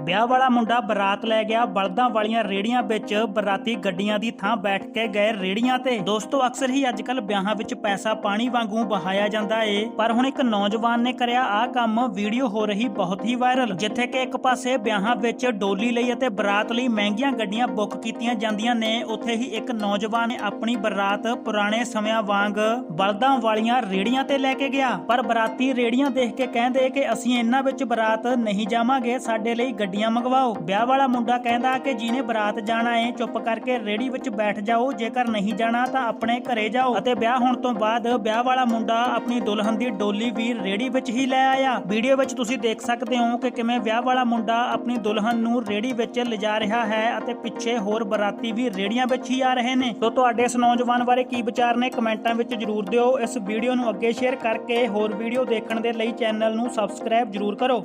ਵਿਆਹ ਵਾਲਾ ਮੁੰਡਾ ਬਰਾਤ ਲੈ ਗਿਆ। ਬਲਦਾਂ ਵਾਲੀਆਂ ਰੇੜੀਆਂ ਵਿੱਚ ਬਰਾਤੀ ਗੱਡੀਆਂ ਦੀ ਥਾਂ ਬੈਠ ਕੇ ਗਏ ਰੇੜੀਆਂ ਤੇ। ਦੋਸਤੋ, ਅਕਸਰ ਹੀ ਅੱਜਕੱਲ ਵਿਆਹਾਂ ਵਿੱਚ ਪੈਸਾ ਪਾਣੀ ਵਾਂਗੂ ਬਹਾਇਆ ਜਾਂਦਾ ਏ। ਪਰ ਹੁਣ ਇੱਕ ਨੌਜਵਾਨ ਨੇ ਕਰਿਆ ਆਹ ਕੰਮ। ਵੀਡੀਓ ਹੋ ਰਹੀ ਬਹੁਤ ਹੀ ਵਾਇਰਲ, ਜਿੱਥੇ ਕਿ ਇੱਕ ਪਾਸੇ ਵਿਆਹਾਂ ਵਿੱਚ ਡੋਲੀ ਲਈ ਅਤੇ ਬਰਾਤ ਲਈ ਮਹਿੰਗੀਆਂ ਗੱਡੀਆਂ ਬੁੱਕ ਕੀਤੀਆਂ ਜਾਂਦੀਆਂ ਨੇ। ਉੱਥੇ ਹੀ ਇੱਕ ਨੌਜਵਾਨ ਨੇ ਆਪਣੀ ਬਰਾਤ ਪੁਰਾਣੇ ਸਮਿਆਂ ਵਾਂਗ ਬਲਦਾਂ ਵਾਲੀਆਂ ਰੇੜੀਆਂ ਤੇ ਲੈ ਕੇ ਗਿਆ। ਪਰ ਬਰਾਤੀ ਰੇੜੀਆਂ ਦੇਖ ਕੇ ਕਹਿੰਦੇ ਕਿ ਅਸੀਂ ਇਹਨਾਂ ਵਿੱਚ ਬਰਾਤ ਨਹੀਂ ਜਾਵਾਂਗੇ, ਸਾਡੇ ਲਈ ਗੱਡੀਆਂ ਮੰਗਵਾਓ। ਵਿਆਹ ਵਾਲਾ ਮੁੰਡਾ ਕਹਿੰਦਾ ਕਿ ਜਿਹਨੇ ਬਰਾਤ ਜਾਣਾ ਏ, ਚੁੱਪ ਕਰਕੇ ਰੇੜੀ ਵਿੱਚ ਬੈਠ ਜਾਓ। ਜੇਕਰ ਨਹੀਂ ਜਾਣਾ ਤਾਂ ਆਪਣੇ ਘਰੇ ਜਾਓ। ਅਤੇ ਵਿਆਹ ਹੋਣ ਤੋਂ ਬਾਅਦ ਵਿਆਹ ਵਾਲਾ ਮੁੰਡਾ ਆਪਣੀ ਦੁਲਹਨ ਦੀ ਡੋਲੀ ਵੀ ਰੇੜੀ ਵਿੱਚ ਹੀ ਲੈ ਆਇਆ। ਵੀਡੀਓ ਵਿੱਚ ਤੁਸੀਂ ਦੇਖ ਸਕਦੇ ਹੋ ਕਿ ਕਿਵੇਂ ਵਿਆਹ ਵਾਲਾ ਮੁੰਡਾ ਆਪਣੀ ਦੁਲਹਨ ਨੂੰ ਰੇੜੀ ਵਿੱਚ ਲਿਜਾ ਰਿਹਾ ਹੈ ਅਤੇ ਪਿੱਛੇ ਹੋਰ ਬਰਾਤੀ ਵੀ ਰੇੜੀਆਂ ਵਿੱਚ ਹੀ ਆ ਰਹੇ ਨੇ। ਸੋ ਤੁਹਾਡੇ ਇਸ ਨੌਜਵਾਨ ਬਾਰੇ ਕੀ ਵਿਚਾਰ ਨੇ ਕਮੈਂਟਾਂ ਵਿੱਚ ਜਰੂਰ ਦਿਓ। ਇਸ ਵੀਡੀਓ ਨੂੰ ਅੱਗੇ ਸ਼ੇਅਰ ਕਰਕੇ ਹੋਰ ਵੀਡੀਓ ਦੇਖਣ ਦੇ ਲਈ ਚੈਨਲ ਨੂੰ ਸਬਸਕ੍ਰਾਈਬ ਜਰੂਰ ਕਰੋ।